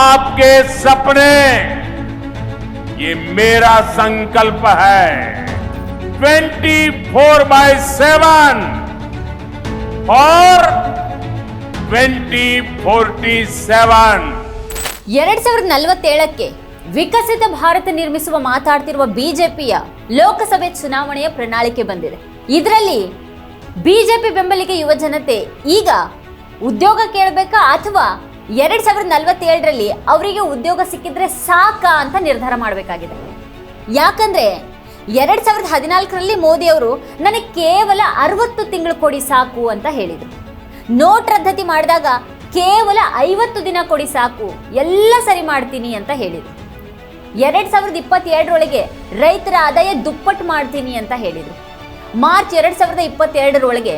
आपके सपने ये मेरा संकल्प है 24 फोर बाय सेवन और 2047 ಎರಡ್ ಸಾವಿರದ ನಲವತ್ತೇಳಕ್ಕೆ ವಿಕಸಿತ ಭಾರತ ನಿರ್ಮಿಸುವ ಮಾತಾಡ್ತಿರುವ ಬಿಜೆಪಿಯ ಲೋಕಸಭೆ ಚುನಾವಣೆಯ ಪ್ರಣಾಳಿಕೆ ಬಂದಿದೆ ಇದರಲ್ಲಿ ಬಿಜೆಪಿ ಬೆಂಬಲಿಗೆ ಯುವ ಜನತೆ ಈಗ ಉದ್ಯೋಗ ಕೇಳಬೇಕಾ ಅಥವಾ ಎರಡ್ ಸಾವಿರದ ನಲವತ್ತೇಳರಲ್ಲಿ ಅವರಿಗೆ ಉದ್ಯೋಗ ಸಿಕ್ಕಿದ್ರೆ ಸಾಕ ಅಂತ ನಿರ್ಧಾರ ಮಾಡಬೇಕಾಗಿದೆ. ಯಾಕಂದ್ರೆ ಎರಡ್ ಸಾವಿರದ ಹದಿನಾಲ್ಕರಲ್ಲಿ ಮೋದಿ ಅವರು, ನನಗೆ ಕೇವಲ ಅರವತ್ತು ತಿಂಗಳು ಕೊಡಿ ಸಾಕು ಅಂತ ಹೇಳಿದರು. ನೋಟ್ ರದ್ದತಿ ಮಾಡಿದಾಗ, ಕೇವಲ ಐವತ್ತು ದಿನ ಕೊಡಿ ಸಾಕು, ಎಲ್ಲ ಸರಿ ಮಾಡ್ತೀನಿ ಅಂತ ಹೇಳಿದರು. ಎರಡ್ ಸಾವಿರದ ಇಪ್ಪತ್ತೆರಡರೊಳಗೆ ರೈತರ ಆದಾಯ ದುಪ್ಪಟ್ಟು ಮಾಡ್ತೀನಿ ಅಂತ ಹೇಳಿದರು. ಮಾರ್ಚ್ ಎರಡ್ ಸಾವಿರದ ಇಪ್ಪತ್ತೆರಡರೊಳಗೆ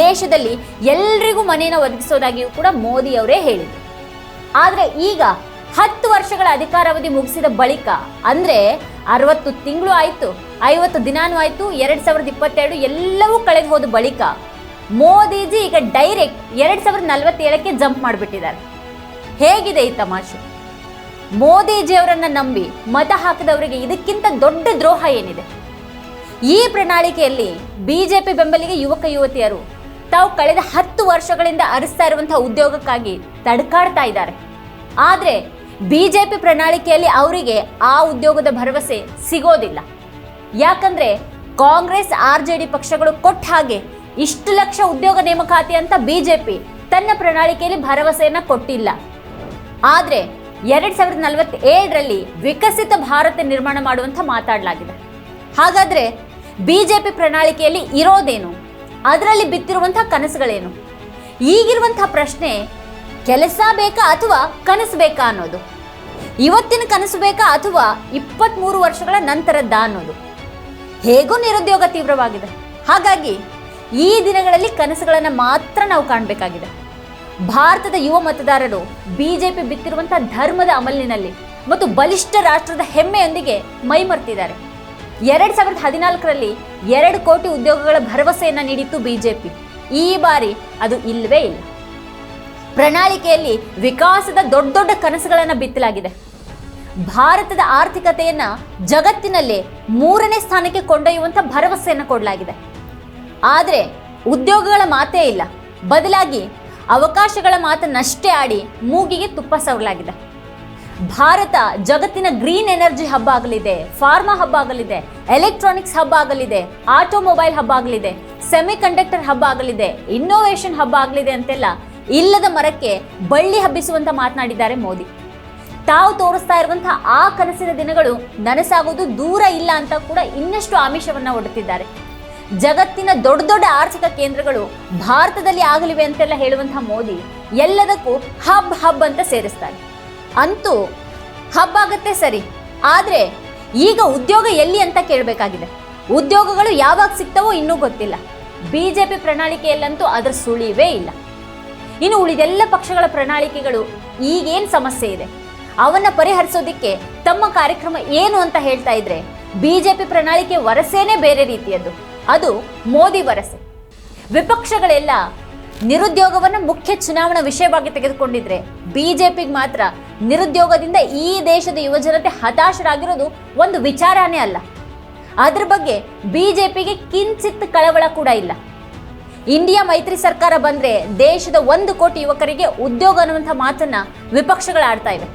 ದೇಶದಲ್ಲಿ ಎಲ್ರಿಗೂ ಮನೆಯನ್ನು ಒದಗಿಸೋದಾಗಿಯೂ ಕೂಡ ಮೋದಿ ಅವರೇ ಹೇಳಿದರು. ಆದರೆ ಈಗ ಹತ್ತು ವರ್ಷಗಳ ಅಧಿಕಾರಾವಧಿ ಮುಗಿಸಿದ ಬಳಿಕ, ಅಂದ್ರೆ ಅರವತ್ತು ತಿಂಗಳು ಆಯ್ತು, ಐವತ್ತು ದಿನಾನೂ ಆಯ್ತು, ಎರಡ್ ಸಾವಿರದ ಇಪ್ಪತ್ತೆರಡು ಎಲ್ಲವೂ ಕಳೆದು ಹೋದ ಬಳಿಕ ಮೋದಿಜಿ ಈಗ ಡೈರೆಕ್ಟ್ ಎರಡ್ ಸಾವಿರದ ನಲವತ್ತೇಳಕ್ಕೆ ಜಂಪ್ ಮಾಡಿಬಿಟ್ಟಿದ್ದಾರೆ. ಹೇಗಿದೆ ಈ ತಮಾಷೆ? ಮೋದಿಜಿ ಅವರನ್ನ ನಂಬಿ ಮತ ಹಾಕಿದವರಿಗೆ ಇದಕ್ಕಿಂತ ದೊಡ್ಡ ದ್ರೋಹ ಏನಿದೆ? ಈ ಪ್ರಣಾಳಿಕೆಯಲ್ಲಿ ಬಿಜೆಪಿ ಬೆಂಬಲಿಗೆ ಯುವಕ ಯುವತಿಯರು ತಾವು ಕಳೆದ ಹತ್ತು ವರ್ಷಗಳಿಂದ ಅರಿಸ್ತಾ ಇರುವಂತಹ ಉದ್ಯೋಗಕ್ಕಾಗಿ ತಡ್ಕಾಡ್ತಾ ಇದ್ದಾರೆ. ಆದರೆ ಬಿಜೆಪಿ ಪ್ರಣಾಳಿಕೆಯಲ್ಲಿ ಅವರಿಗೆ ಆ ಉದ್ಯೋಗದ ಭರವಸೆ ಸಿಗೋದಿಲ್ಲ. ಯಾಕಂದ್ರೆ ಕಾಂಗ್ರೆಸ್, ಆರ್ ಜೆ ಡಿ ಪಕ್ಷಗಳು ಕೊಟ್ಟ ಹಾಗೆ ಇಷ್ಟು ಲಕ್ಷ ಉದ್ಯೋಗ ನೇಮಕಾತಿ ಅಂತ ಬಿಜೆಪಿ ತನ್ನ ಪ್ರಣಾಳಿಕೆಯಲ್ಲಿ ಭರವಸೆಯನ್ನ ಕೊಟ್ಟಿಲ್ಲ. ಆದ್ರೆ ಎರಡ್ ಸಾವಿರದ ನಲವತ್ತೇಳರಲ್ಲಿ ವಿಕಸಿತ ಭಾರತ ನಿರ್ಮಾಣ ಮಾಡುವಂತ ಮಾತಾಡಲಾಗಿದೆ. ಹಾಗಾದ್ರೆ ಬಿಜೆಪಿ ಪ್ರಣಾಳಿಕೆಯಲ್ಲಿ ಇರೋದೇನು? ಅದರಲ್ಲಿ ಬಿತ್ತಿರುವಂತಹ ಕನಸುಗಳೇನು? ಈಗಿರುವಂತಹ ಪ್ರಶ್ನೆ, ಕೆಲಸ ಬೇಕಾ ಅಥವಾ ಕನಸು ಬೇಕಾ ಅನ್ನೋದು? ಇವತ್ತಿನ ಕನಸು ಬೇಕಾ ಅಥವಾ ಇಪ್ಪತ್ತ್ಮೂರು ವರ್ಷಗಳ ನಂತರದ್ದ ಅನ್ನೋದು? ಹೇಗೂ ನಿರುದ್ಯೋಗ ತೀವ್ರವಾಗಿದೆ. ಹಾಗಾಗಿ ಈ ದಿನಗಳಲ್ಲಿ ಕನಸುಗಳನ್ನು ಮಾತ್ರ ನಾವು ಕಾಣಬೇಕಾಗಿದೆ. ಭಾರತದ ಯುವ ಮತದಾರರು ಬಿ ಜೆ ಪಿ ಬಿತ್ತಿರುವಂಥ ಧರ್ಮದ ಅಮಲಿನಲ್ಲಿ ಮತ್ತು ಬಲಿಷ್ಠ ರಾಷ್ಟ್ರದ ಹೆಮ್ಮೆಯೊಂದಿಗೆ ಮೈಮರ್ತಿದ್ದಾರೆ. ಎರಡ್ ಸಾವಿರದ ಹದಿನಾಲ್ಕರಲ್ಲಿ ಎರಡು ಕೋಟಿ ಉದ್ಯೋಗಗಳ ಭರವಸೆಯನ್ನ ನೀಡಿತ್ತು ಬಿಜೆಪಿ. ಈ ಬಾರಿ ಅದು ಇಲ್ಲವೇ ಇಲ್ಲ. ಪ್ರಣಾಳಿಕೆಯಲ್ಲಿ ವಿಕಾಸದ ದೊಡ್ಡ ದೊಡ್ಡ ಕನಸುಗಳನ್ನು ಬಿತ್ತಲಾಗಿದೆ. ಭಾರತದ ಆರ್ಥಿಕತೆಯನ್ನ ಜಗತ್ತಿನಲ್ಲೇ ಮೂರನೇ ಸ್ಥಾನಕ್ಕೆ ಕೊಂಡೊಯ್ಯುವಂತ ಭರವಸೆಯನ್ನು ಕೊಡಲಾಗಿದೆ. ಆದರೆ ಉದ್ಯೋಗಗಳ ಮಾತೇ ಇಲ್ಲ. ಬದಲಾಗಿ ಅವಕಾಶಗಳ ಮಾತನ್ನಷ್ಟೇ ಆಡಿ ಮೂಗಿಗೆ ತುಪ್ಪ ಸವರಲಾಗಿದೆ. ಭಾರತ ಜಗತ್ತಿನ ಗ್ರೀನ್ ಎನರ್ಜಿ ಹಬ್ ಆಗಲಿದೆ, ಫಾರ್ಮಾ ಹಬ್ ಆಗಲಿದೆ, ಎಲೆಕ್ಟ್ರಾನಿಕ್ಸ್ ಹಬ್ ಆಗಲಿದೆ, ಆಟೋಮೊಬೈಲ್ ಹಬ್ ಆಗಲಿದೆ ಸೆಮಿ ಕಂಡಕ್ಟರ್ ಹಬ್ ಆಗಲಿದೆ, ಇನ್ನೋವೇಷನ್ ಹಬ್ ಆಗಲಿದೆ ಅಂತೆಲ್ಲ ಇಲ್ಲದ ಮರಕ್ಕೆ ಬಳ್ಳಿ ಹಬ್ಬಿಸುವಂತ ಮಾತನಾಡಿದ್ದಾರೆ ಮೋದಿ. ತಾವು ತೋರಿಸ್ತಾ ಇರುವಂತಹ ಆ ಕನಸಿನ ದಿನಗಳು ನನಸಾಗೋದು ದೂರ ಇಲ್ಲ ಅಂತ ಕೂಡ ಇನ್ನಷ್ಟು ಆಮಿಷವನ್ನ ಒಡ್ಡುತ್ತಿದ್ದಾರೆ ಜಗತ್ತಿನ ದೊಡ್ಡ ದೊಡ್ಡ ಆರ್ಥಿಕ ಕೇಂದ್ರಗಳು ಭಾರತದಲ್ಲಿ ಆಗಲಿವೆ ಅಂತೆಲ್ಲ ಹೇಳುವಂತಹ ಮೋದಿ ಎಲ್ಲದಕ್ಕೂ ಹಬ್ ಹಬ್ ಅಂತ ಸೇರಿಸ್ತಾರೆ. ಅಂತೂ ಹಬ್ಬ ಆಗುತ್ತೆ ಸರಿ. ಆದರೆ ಈಗ ಉದ್ಯೋಗ ಎಲ್ಲಿ ಅಂತ ಕೇಳಬೇಕಾಗಿದೆ. ಉದ್ಯೋಗಗಳು ಯಾವಾಗ ಸಿಗ್ತವೋ ಇನ್ನೂ ಗೊತ್ತಿಲ್ಲ. ಬಿ ಜೆ ಪಿ ಪ್ರಣಾಳಿಕೆಯಲ್ಲಂತೂ ಅದರ ಸುಳಿವೇ ಇಲ್ಲ. ಇನ್ನು ಉಳಿದೆಲ್ಲ ಪಕ್ಷಗಳ ಪ್ರಣಾಳಿಕೆಗಳು ಈಗೇನು ಸಮಸ್ಯೆ ಇದೆ. ಅವನ್ನ ಪರಿಹರಿಸೋದಿಕ್ಕೆ ತಮ್ಮ ಕಾರ್ಯಕ್ರಮ ಏನು ಅಂತ ಹೇಳ್ತಾ ಇದ್ರೆ ಪಿ ಪ್ರಣಾಳಿಕೆ ವರಸೇನೆ ಬೇರೆ ರೀತಿಯದ್ದು. ಅದು ಮೋದಿ ವರಸೆ. ವಿಪಕ್ಷಗಳೆಲ್ಲ ನಿರುದ್ಯೋಗವನ್ನು ಮುಖ್ಯ ಚುನಾವಣಾ ವಿಷಯವಾಗಿ ತೆಗೆದುಕೊಂಡಿದ್ರೆ ಬಿಜೆಪಿಗೆ ಮಾತ್ರ ನಿರುದ್ಯೋಗದಿಂದ ಈ ದೇಶದ ಯುವಜನತೆ ಹತಾಶರಾಗಿರೋದು ಒಂದು ವಿಚಾರನೇ ಅಲ್ಲ. ಅದ್ರ ಬಗ್ಗೆ ಬಿಜೆಪಿಗೆ ಕಿಂಚಿತ್ ಕಳವಳ ಕೂಡ ಇಲ್ಲ. ಇಂಡಿಯಾ ಮೈತ್ರಿ ಸರ್ಕಾರ ಬಂದ್ರೆ ದೇಶದ ಒಂದು ಕೋಟಿ ಯುವಕರಿಗೆ ಉದ್ಯೋಗ ಅನ್ನುವಂಥ ಮಾತನ್ನ ವಿಪಕ್ಷಗಳು ಆಡ್ತಾ ಇವೆ.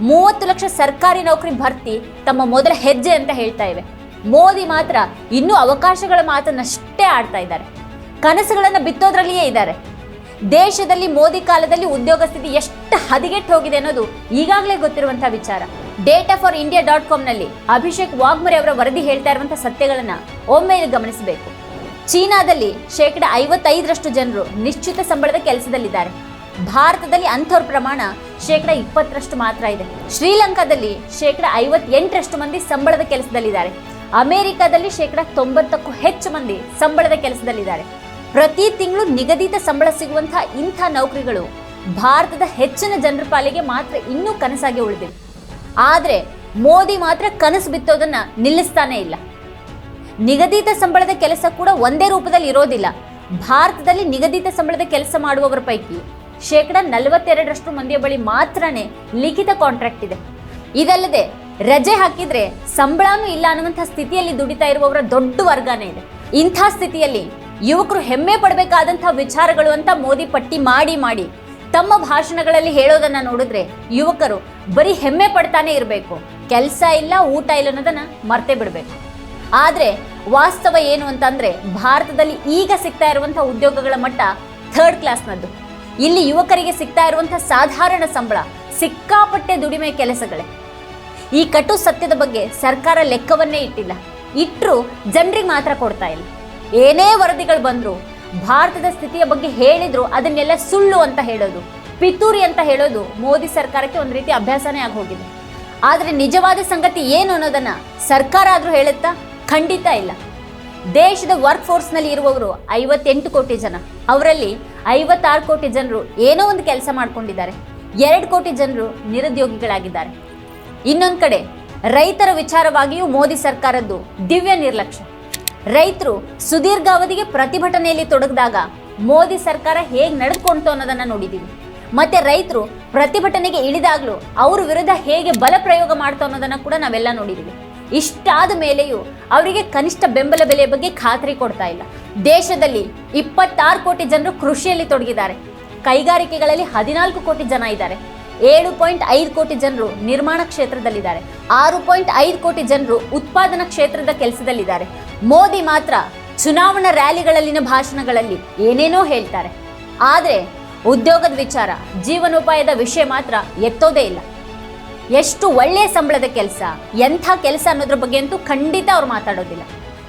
ಮೂವತ್ತು ಲಕ್ಷ ಸರ್ಕಾರಿ ನೌಕರಿ ಭರ್ತಿ ತಮ್ಮ ಮೊದಲ ಹೆಜ್ಜೆ ಅಂತ ಹೇಳ್ತಾ ಇವೆ. ಮೋದಿ ಮಾತ್ರ ಇನ್ನೂ ಅವಕಾಶಗಳ ಮಾತನ್ನಷ್ಟೇ ಆಡ್ತಾ ಇದ್ದಾರೆ. ಕನಸುಗಳನ್ನ ಬಿತ್ತೋದ್ರಲ್ಲಿಯೇ ಇದ್ದಾರೆ. ದೇಶದಲ್ಲಿ ಮೋದಿ ಕಾಲದಲ್ಲಿ ಉದ್ಯೋಗ ಸ್ಥಿತಿ ಎಷ್ಟು ಹದಿಗೆಟ್ಟು ಹೋಗಿದೆ ಅನ್ನೋದು ಈಗಾಗಲೇ ಗೊತ್ತಿರುವಂತಹ ವಿಚಾರ. ಡೇಟಾ ಫಾರ್ ಇಂಡಿಯಾ ಡಾಟ್ ಕಾಮ್ನಲ್ಲಿ ಅಭಿಷೇಕ್ ವಾಗ್ಮರೆ ಅವರ ವರದಿ ಹೇಳ್ತಾ ಇರುವಂತಹ ಸತ್ಯಗಳನ್ನ ಒಮ್ಮೆ ಗಮನಿಸಬೇಕು. ಚೀನಾದಲ್ಲಿ ಶೇಕಡ ಐವತ್ತೈದರಷ್ಟು ಜನರು ನಿಶ್ಚಿತ ಸಂಬಳದ ಕೆಲಸದಲ್ಲಿದ್ದಾರೆ. ಭಾರತದಲ್ಲಿ ಅಂಥವ್ರ ಪ್ರಮಾಣ ಶೇಕಡ ಇಪ್ಪತ್ತರಷ್ಟು ಮಾತ್ರ ಇದೆ. ಶ್ರೀಲಂಕಾದಲ್ಲಿ ಶೇಕಡ ಐವತ್ತೆಂಟರಷ್ಟು ಮಂದಿ ಸಂಬಳದ ಕೆಲಸದಲ್ಲಿದ್ದಾರೆ. ಅಮೆರಿಕಾದಲ್ಲಿ ಶೇಕಡ ತೊಂಬತ್ತಕ್ಕೂ ಹೆಚ್ಚು ಮಂದಿ ಸಂಬಳದ ಕೆಲಸದಲ್ಲಿದ್ದಾರೆ. ಪ್ರತಿ ತಿಂಗಳು ನಿಗದಿತ ಸಂಬಳ ಸಿಗುವಂತಹ ಇಂಥ ನೌಕರಿಗಳು ಭಾರತದ ಹೆಚ್ಚಿನ ಜನರ ಪಾಲಿಗೆ ಮಾತ್ರ ಇನ್ನೂ ಕನಸಾಗಿ ಉಳಿದಿವೆ. ಆದರೆ ಮೋದಿ ಮಾತ್ರ ಕನಸು ಬಿತ್ತೋದನ್ನ ನಿಲ್ಲಿಸ್ತಾನೆ ಇಲ್ಲ. ನಿಗದಿತ ಸಂಬಳದ ಕೆಲಸ ಕೂಡ ಒಂದೇ ರೂಪದಲ್ಲಿ ಇರೋದಿಲ್ಲ. ಭಾರತದಲ್ಲಿ ನಿಗದಿತ ಸಂಬಳದ ಕೆಲಸ ಮಾಡುವವರ ಪೈಕಿ ಶೇಕಡ ನಲವತ್ತೆರಡರಷ್ಟು ಮಂದಿಯ ಬಳಿ ಮಾತ್ರನೇ ಲಿಖಿತ ಕಾಂಟ್ರಾಕ್ಟ್ ಇದೆ. ಇದಲ್ಲದೆ ರಜೆ ಹಾಕಿದ್ರೆ ಸಂಬಳನೂ ಇಲ್ಲ ಅನ್ನುವಂಥ ಸ್ಥಿತಿಯಲ್ಲಿ ದುಡಿತಾ ಇರುವವರ ದೊಡ್ಡ ವರ್ಗನೇ ಇದೆ. ಇಂಥ ಸ್ಥಿತಿಯಲ್ಲಿ ಯುವಕರು ಹೆಮ್ಮೆ ಪಡಬೇಕಾದಂಥ ವಿಚಾರಗಳು ಅಂತ ಮೋದಿ ಪಟ್ಟಿ ಮಾಡಿ ಮಾಡಿ ತಮ್ಮ ಭಾಷಣಗಳಲ್ಲಿ ಹೇಳೋದನ್ನ ನೋಡಿದ್ರೆ ಯುವಕರು ಬರೀ ಹೆಮ್ಮೆ ಪಡ್ತಾನೆ ಇರಬೇಕು. ಕೆಲಸ ಇಲ್ಲ, ಊಟ ಇಲ್ಲ ಅನ್ನೋದನ್ನ ಮರ್ತೆ ಬಿಡಬೇಕು. ಆದರೆ ವಾಸ್ತವ ಏನು ಅಂತಂದ್ರೆ ಭಾರತದಲ್ಲಿ ಈಗ ಸಿಗ್ತಾ ಇರುವಂಥ ಉದ್ಯೋಗಗಳ ಮಟ್ಟ ಥರ್ಡ್ ಕ್ಲಾಸ್ನದ್ದು ಇಲ್ಲಿ ಯುವಕರಿಗೆ ಸಿಗ್ತಾ ಇರುವಂಥ ಸಾಧಾರಣ ಸಂಬಳ, ಸಿಕ್ಕಾಪಟ್ಟೆ ದುಡಿಮೆ ಕೆಲಸಗಳೇ. ಈ ಕಟು ಸತ್ಯದ ಬಗ್ಗೆ ಸರ್ಕಾರ ಲೆಕ್ಕವನ್ನೇ ಇಟ್ಟಿಲ್ಲ. ಇಟ್ಟರು ಜನರಿಗೆ ಮಾತ್ರ ಕೊಡ್ತಾ ಇಲ್ಲ. ಏನೇ ವರದಿಗಳು ಬಂದ್ರು, ಭಾರತದ ಸ್ಥಿತಿಯ ಬಗ್ಗೆ ಹೇಳಿದ್ರು, ಅದನ್ನೆಲ್ಲ ಸುಳ್ಳು ಅಂತ ಹೇಳೋದು, ಪಿತೂರಿ ಅಂತ ಹೇಳೋದು ಮೋದಿ ಸರ್ಕಾರಕ್ಕೆ ಒಂದು ರೀತಿ ಅಭ್ಯಾಸನೇ ಆಗಿ ಹೋಗಿದೆ ಆದ್ರೆ ನಿಜವಾದ ಸಂಗತಿ ಏನು ಅನ್ನೋದನ್ನ ಸರ್ಕಾರ ಆದರೂ ಹೇಳುತ್ತಾ? ಖಂಡಿತ ಇಲ್ಲ. ದೇಶದ ವರ್ಕ್ ಫೋರ್ಸ್ನಲ್ಲಿ ಇರುವವರು ಐವತ್ತೆಂಟು ಕೋಟಿ ಜನ. ಅವರಲ್ಲಿ ಐವತ್ತಾರು ಕೋಟಿ ಜನರು ಏನೋ ಒಂದು ಕೆಲಸ ಮಾಡ್ಕೊಂಡಿದ್ದಾರೆ. ಎರಡು ಕೋಟಿ ಜನರು ನಿರುದ್ಯೋಗಿಗಳಾಗಿದ್ದಾರೆ. ಇನ್ನೊಂದು ಕಡೆ ರೈತರ ವಿಚಾರವಾಗಿಯೂ ಮೋದಿ ಸರ್ಕಾರದ್ದು ದಿವ್ಯ ನಿರ್ಲಕ್ಷ್ಯ. ರೈತರು ಸುದೀರ್ಘಾವಧಿಗೆ ಪ್ರತಿಭಟನೆಯಲ್ಲಿ ತೊಡಗಿದಾಗ ಮೋದಿ ಸರ್ಕಾರ ಹೇಗೆ ನಡೆದುಕೊಂತು ಅನ್ನೋದನ್ನ ನೋಡಿದ್ದೀವಿ ಮತ್ತೆ ರೈತರು ಪ್ರತಿಭಟನೆಗೆ ಇಳಿದಾಗಲೂ ಅವ್ರ ವಿರುದ್ಧ ಹೇಗೆ ಬಲ ಪ್ರಯೋಗ ಮಾಡ್ತಾ ಅನ್ನೋದನ್ನ ಕೂಡ ನಾವೆಲ್ಲ ನೋಡಿದ್ದೀವಿ ಇಷ್ಟಾದ ಮೇಲೆಯೂ ಅವರಿಗೆ ಕನಿಷ್ಠ ಬೆಂಬಲ ಬೆಲೆಯ ಬಗ್ಗೆ ಖಾತ್ರಿ ಕೊಡ್ತಾ ಇಲ್ಲ. ದೇಶದಲ್ಲಿ ಇಪ್ಪತ್ತಾರು ಕೋಟಿ ಜನರು ಕೃಷಿಯಲ್ಲಿ ತೊಡಗಿದ್ದಾರೆ. ಕೈಗಾರಿಕೆಗಳಲ್ಲಿ ಹದಿನಾಲ್ಕು ಕೋಟಿ ಜನ ಇದ್ದಾರೆ. ಏಳು ಪಾಯಿಂಟ್ ಐದು ಕೋಟಿ ಜನರು ನಿರ್ಮಾಣ ಕ್ಷೇತ್ರದಲ್ಲಿದ್ದಾರೆ. ಆರು ಪಾಯಿಂಟ್ ಐದು ಕೋಟಿ ಜನರು ಉತ್ಪಾದನಾ ಕ್ಷೇತ್ರದ ಕೆಲಸದಲ್ಲಿದ್ದಾರೆ. ಮೋದಿ ಮಾತ್ರ ಚುನಾವಣಾ ರ್ಯಾಲಿಗಳಲ್ಲಿನ ಭಾಷಣಗಳಲ್ಲಿ ಏನೇನೋ ಹೇಳ್ತಾರೆ. ಆದರೆ ಉದ್ಯೋಗದ ವಿಚಾರ, ಜೀವನೋಪಾಯದ ವಿಷಯ ಮಾತ್ರ ಎತ್ತೋದೇ ಇಲ್ಲ. ಎಷ್ಟು ಒಳ್ಳೆಯ ಸಂಬಳದ ಕೆಲಸ, ಎಂಥ ಕೆಲಸ ಅನ್ನೋದ್ರ ಬಗ್ಗೆ ಅಂತೂ ಖಂಡಿತ ಅವ್ರು ಮಾತಾಡೋದಿಲ್ಲ.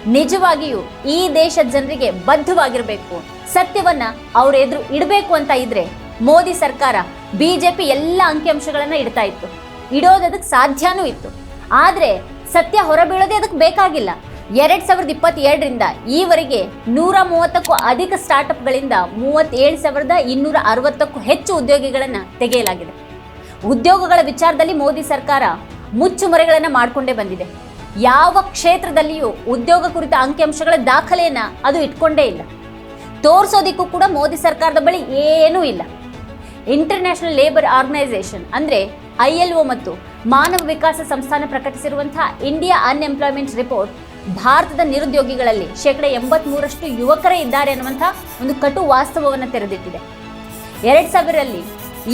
ನಿಜವಾಗಿಯೂ ಈ ದೇಶದ ಜನರಿಗೆ ಬದ್ಧವಾಗಿರಬೇಕು. ಸತ್ಯವನ್ನ ಅವ್ರ ಎದುರು ಇಡಬೇಕು ಅಂತ ಇದ್ರೆ ಮೋದಿ ಸರ್ಕಾರ ಬಿಜೆಪಿ ಎಲ್ಲ ಅಂಕಿಅಂಶಗಳನ್ನ ಇಡ್ತಾ ಇತ್ತು. ಇಡೋದಕ್ಕೆ ಸಾಧ್ಯನೂ ಇತ್ತು. ಆದರೆ ಸತ್ಯ ಹೊರಬೀಳೋದೇ ಅದಕ್ಕೆ ಬೇಕಾಗಿಲ್ಲ. ಎರಡ್ ಸಾವಿರದ ಇಪ್ಪತ್ತೆರಡರಿಂದ ಈವರೆಗೆ ನೂರ ಮೂವತ್ತಕ್ಕೂ ಅಧಿಕ ಸ್ಟಾರ್ಟ್ಅಪ್ಗಳಿಂದ ಮೂವತ್ತೇಳು ಸಾವಿರದ ಇನ್ನೂರ ಅರವತ್ತಕ್ಕೂ ಹೆಚ್ಚು ಉದ್ಯೋಗಿಗಳನ್ನ ತೆಗೆಯಲಾಗಿದೆ. ಉದ್ಯೋಗಗಳ ವಿಚಾರದಲ್ಲಿ ಮೋದಿ ಸರ್ಕಾರ ಮುಚ್ಚುಮರೆಗಳನ್ನ ಮಾಡಿಕೊಂಡೇ ಬಂದಿದೆ. ಯಾವ ಕ್ಷೇತ್ರದಲ್ಲಿಯೂ ಉದ್ಯೋಗ ಕುರಿತ ಅಂಕಿಅಂಶಗಳ ದಾಖಲೆಯನ್ನ ಅದು ಇಟ್ಕೊಂಡೇ ಇಲ್ಲ. ತೋರಿಸೋದಿಕ್ಕೂ ಕೂಡ ಮೋದಿ ಸರ್ಕಾರದ ಬಳಿ ಏನೂ ಇಲ್ಲ. ಇಂಟರ್ನ್ಯಾಷನಲ್ ಲೇಬರ್ ಆರ್ಗನೈಸೇಷನ್ ಅಂದರೆ ಐ ಎಲ್ ಒ ಮತ್ತು ಮಾನವ ವಿಕಾಸ ಸಂಸ್ಥಾನ ಪ್ರಕಟಿಸಿರುವಂತಹ ಇಂಡಿಯಾ ಅನ್ಎಂಪ್ಲಾಯ್ಮೆಂಟ್ ರಿಪೋರ್ಟ್ ಭಾರತದ ನಿರುದ್ಯೋಗಿಗಳಲ್ಲಿ ಶೇಕಡ ಎಂಬತ್ಮೂರಷ್ಟು ಯುವಕರೇ ಇದ್ದಾರೆ ಅನ್ನುವಂಥ ಒಂದು ಕಟು ವಾಸ್ತವವನ್ನು ತೆರೆದಿಟ್ಟಿದೆ. ಎರಡ್ ಸಾವಿರದಲ್ಲಿ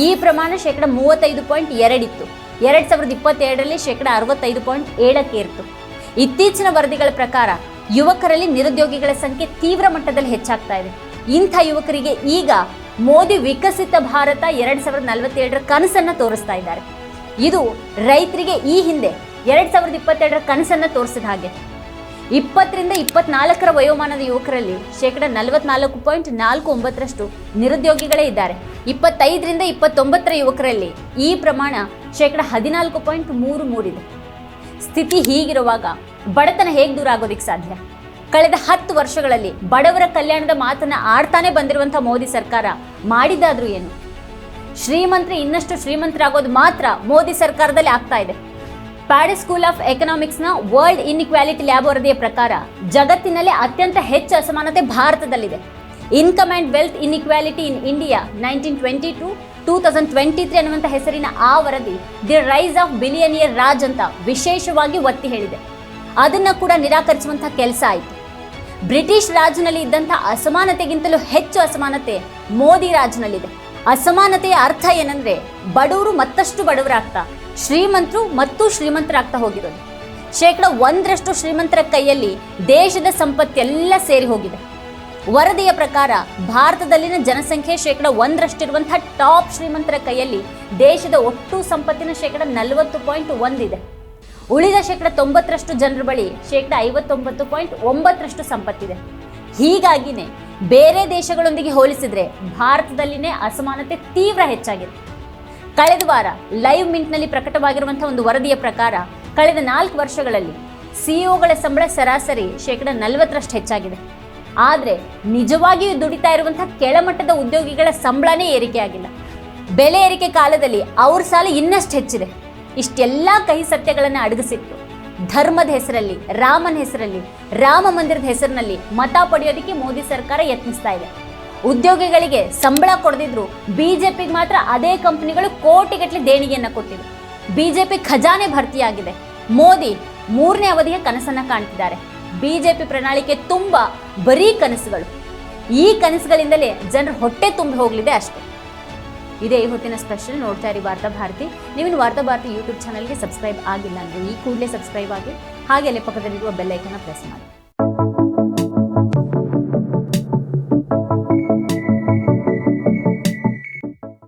ಈ ಪ್ರಮಾಣ ಶೇಕಡ ಮೂವತ್ತೈದು ಪಾಯಿಂಟ್ ಎರಡಿತ್ತು ಎರಡ್ ಸಾವಿರದ ಇಪ್ಪತ್ತೆರಡರಲ್ಲಿ ಶೇಕಡ ಅರವತ್ತೈದು ಪಾಯಿಂಟ್ ಏಳಕ್ಕೆ ಇತ್ತು ಇತ್ತೀಚಿನ ವರದಿಗಳ ಪ್ರಕಾರ ಯುವಕರಲ್ಲಿ ನಿರುದ್ಯೋಗಿಗಳ ಸಂಖ್ಯೆ ತೀವ್ರ ಮಟ್ಟದಲ್ಲಿ ಹೆಚ್ಚಾಗ್ತಾ ಇದೆ. ಇಂಥ ಯುವಕರಿಗೆ ಈಗ ಮೋದಿ ವಿಕಸಿತ ಭಾರತ ಎರಡ್ ಸಾವಿರದ ನಲವತ್ತೇಳರ ಕನಸನ್ನ ತೋರಿಸ್ತಾ ಇದ್ದಾರೆ. ಇದು ರೈತರಿಗೆ ಈ ಹಿಂದೆ ಎರಡ್ ಸಾವಿರದ ಇಪ್ಪತ್ತೆರಡರ ಕನಸನ್ನ ತೋರಿಸಿದ ಹಾಗೆ. ಇಪ್ಪತ್ತರಿಂದ ಇಪ್ಪತ್ನಾಲ್ಕರ ವಯೋಮಾನದ ಯುವಕರಲ್ಲಿ ಶೇಕಡ ನಲವತ್ನಾಲ್ಕು ಪಾಯಿಂಟ್ ನಾಲ್ಕು ಒಂಬತ್ತರಷ್ಟು ನಿರುದ್ಯೋಗಿಗಳೇ ಇದ್ದಾರೆ. ಇಪ್ಪತ್ತೈದರಿಂದ ಇಪ್ಪತ್ತೊಂಬತ್ತರ ಯುವಕರಲ್ಲಿ ಈ ಪ್ರಮಾಣ ಶೇಕಡ ಹದಿನಾಲ್ಕು ಪಾಯಿಂಟ್ ಮೂರು ಮೂರಿದೆ. ಸ್ಥಿತಿ ಹೀಗಿರುವಾಗ ಬಡತನ ಹೇಗೆ ದೂರ ಆಗೋದಿಕ್ಕೆ ಸಾಧ್ಯ? ಕಳೆದ ಹತ್ತು ವರ್ಷಗಳಲ್ಲಿ ಬಡವರ ಕಲ್ಯಾಣದ ಮಾತನ್ನ ಆಡ್ತಾನೆ ಬಂದಿರುವಂಥ ಮೋದಿ ಸರ್ಕಾರ. ಮಾಡಿದ್ದಾದ್ರೂ ಏನು? ಶ್ರೀಮಂತರು, ಇನ್ನಷ್ಟು ಶ್ರೀಮಂತರಾಗೋದು ಮಾತ್ರ ಮೋದಿ ಸರ್ಕಾರದಲ್ಲಿ ಆಗ್ತಾ ಇದೆ. ಪ್ಯಾರಿಸ್ ಸ್ಕೂಲ್ ಆಫ್ ಎಕನಾಮಿಕ್ಸ್ನ ವರ್ಲ್ಡ್ ಇನ್ಇಕ್ವಾಲಿಟಿ ಲ್ಯಾಬ್ ವರದಿಯ ಪ್ರಕಾರ ಜಗತ್ತಿನಲ್ಲೇ ಅತ್ಯಂತ ಹೆಚ್ಚು ಅಸಮಾನತೆ ಭಾರತದಲ್ಲಿದೆ. Income and wealth inequality in India nineteen twenty two, two thousand twenty three ಅನ್ನುವಂಥ ಹೆಸರಿನ ಆ ವರದಿ the rise of billionaire Raj ಅಂತ ವಿಶೇಷವಾಗಿ ಒತ್ತಿ ಹೇಳಿದೆ. ಅದನ್ನು ಕೂಡ ನಿರಾಕರಿಸುವಂಥ ಕೆಲಸ ಆಯಿತು. ಬ್ರಿಟಿಷ್ ರಾಜ್ನಲ್ಲಿ ಇದ್ದಂಥ ಅಸಮಾನತೆಗಿಂತಲೂ ಹೆಚ್ಚು ಅಸಮಾನತೆ ಮೋದಿ ರಾಜ್ನಲ್ಲಿದೆ. ಅಸಮಾನತೆಯ ಅರ್ಥ ಏನಂದ್ರೆ ಬಡವರು ಮತ್ತಷ್ಟು ಬಡವರಾಗ್ತಾ, ಶ್ರೀಮಂತರು ಮತ್ತು ಶ್ರೀಮಂತರಾಗ್ತಾ ಹೋಗಿರೋದು. ಶೇಕಡ ಒಂದರಷ್ಟು ಶ್ರೀಮಂತರ ಕೈಯಲ್ಲಿ ದೇಶದ ಸಂಪತ್ತೆಲ್ಲ ಸೇರಿ ಹೋಗಿದೆ. ವರದಿಯ ಪ್ರಕಾರ ಭಾರತದಲ್ಲಿನ ಜನಸಂಖ್ಯೆ ಶೇಕಡ ಒಂದರಷ್ಟಿರುವಂತಹ ಟಾಪ್ ಶ್ರೀಮಂತರ ಕೈಯಲ್ಲಿ ದೇಶದ ಒಟ್ಟು ಸಂಪತ್ತಿನ ಶೇಕಡ ನಲವತ್ತು ಪಾಯಿಂಟ್ ಒಂದಿದೆ. ಉಳಿದ ಶೇಕಡ ತೊಂಬತ್ತರಷ್ಟು ಜನರ ಬಳಿ ಶೇಕಡ ಐವತ್ತೊಂಬತ್ತು ಪಾಯಿಂಟ್ ಒಂಬತ್ತರಷ್ಟು ಸಂಪತ್ತಿದೆ. ಹೀಗಾಗಿನೇ ಬೇರೆ ದೇಶಗಳೊಂದಿಗೆ ಹೋಲಿಸಿದ್ರೆ ಭಾರತದಲ್ಲಿನೇ ಅಸಮಾನತೆ ತೀವ್ರ ಹೆಚ್ಚಾಗಿದೆ. ಕಳೆದ ವಾರ ಲೈವ್ ಮಿಂಟ್ನಲ್ಲಿ ಪ್ರಕಟವಾಗಿರುವಂತಹ ಒಂದು ವರದಿಯ ಪ್ರಕಾರ ಕಳೆದ ನಾಲ್ಕು ವರ್ಷಗಳಲ್ಲಿ ಸಿಇಒಗಳ ಸಂಬಳ ಸರಾಸರಿ ಶೇಕಡ ನಲವತ್ತರಷ್ಟು ಹೆಚ್ಚಾಗಿದೆ. ಆದರೆ ನಿಜವಾಗಿಯೂ ದುಡಿತಾ ಇರುವಂತಹ ಕೆಳಮಟ್ಟದ ಉದ್ಯೋಗಿಗಳ ಸಂಬಳನೇ ಏರಿಕೆಯಾಗಿಲ್ಲ. ಬೆಲೆ ಏರಿಕೆ ಕಾಲದಲ್ಲಿ ಅವ್ರ ಸಾಲ ಇನ್ನಷ್ಟು ಹೆಚ್ಚಿದೆ. ಇಷ್ಟೆಲ್ಲ ಕಹಿ ಸತ್ಯಗಳನ್ನು ಅಡಗಿಸಿತ್ತು. ಧರ್ಮದ ಹೆಸರಲ್ಲಿ, ರಾಮನ ಹೆಸರಲ್ಲಿ, ರಾಮ ಮಂದಿರದ ಹೆಸರಿನಲ್ಲಿ ಮತ ಪಡೆಯೋದಕ್ಕೆ ಮೋದಿ ಸರ್ಕಾರ ಯತ್ನಿಸ್ತಾ ಇದೆ. ಉದ್ಯೋಗಿಗಳಿಗೆ ಸಂಬಳ ಕೊಡದಿದ್ರು ಬಿಜೆಪಿಗೆ ಮಾತ್ರ ಅದೇ ಕಂಪನಿಗಳು ಕೋಟಿಗಟ್ಟಲೆ ದೇಣಿಗೆಯನ್ನು ಕೊಟ್ಟಿವೆ. ಬಿಜೆಪಿ ಖಜಾನೆ ಭರ್ತಿಯಾಗಿದೆ. ಮೋದಿ ಮೂರನೇ ಅವಧಿಯ ಕನಸನ್ನು ಕಾಣ್ತಿದ್ದಾರೆ. ಬಿಜೆಪಿ ಪ್ರಣಾಳಿಕೆ ತುಂಬ ಬರೀ ಕನಸುಗಳು. ಈ ಕನಸುಗಳಿಂದಲೇ ಜನರು ಹೊಟ್ಟೆ ತುಂಬಿ ಹೋಗಲಿದೆ ಅಷ್ಟೇ. ಇದೇ ಹೊತ್ತಿನ ಸ್ಪೆಷಲ್ ನೋಡ್ತಾ ಇರಿ ವಾರ್ತಾ ಭಾರತಿ. ನೀವಿನ ವಾರ್ತಾ ಭಾರತಿ ಯೂಟ್ಯೂಬ್ ಚಾನಲ್ಗೆ ಸಬ್ಸ್ಕ್ರೈಬ್ ಆಗಿಲ್ಲ ಅಂದರೆ ಈ ಕೂಡಲೇ ಸಬ್ಸ್ಕ್ರೈಬ್ ಆಗಿ ಹಾಗೆ ಅಲ್ಲೇ ಪಕ್ಕದಲ್ಲಿರುವ ಬೆಲ್ ಐಕನ್ನ ಪ್ರೆಸ್ ಮಾಡಿ.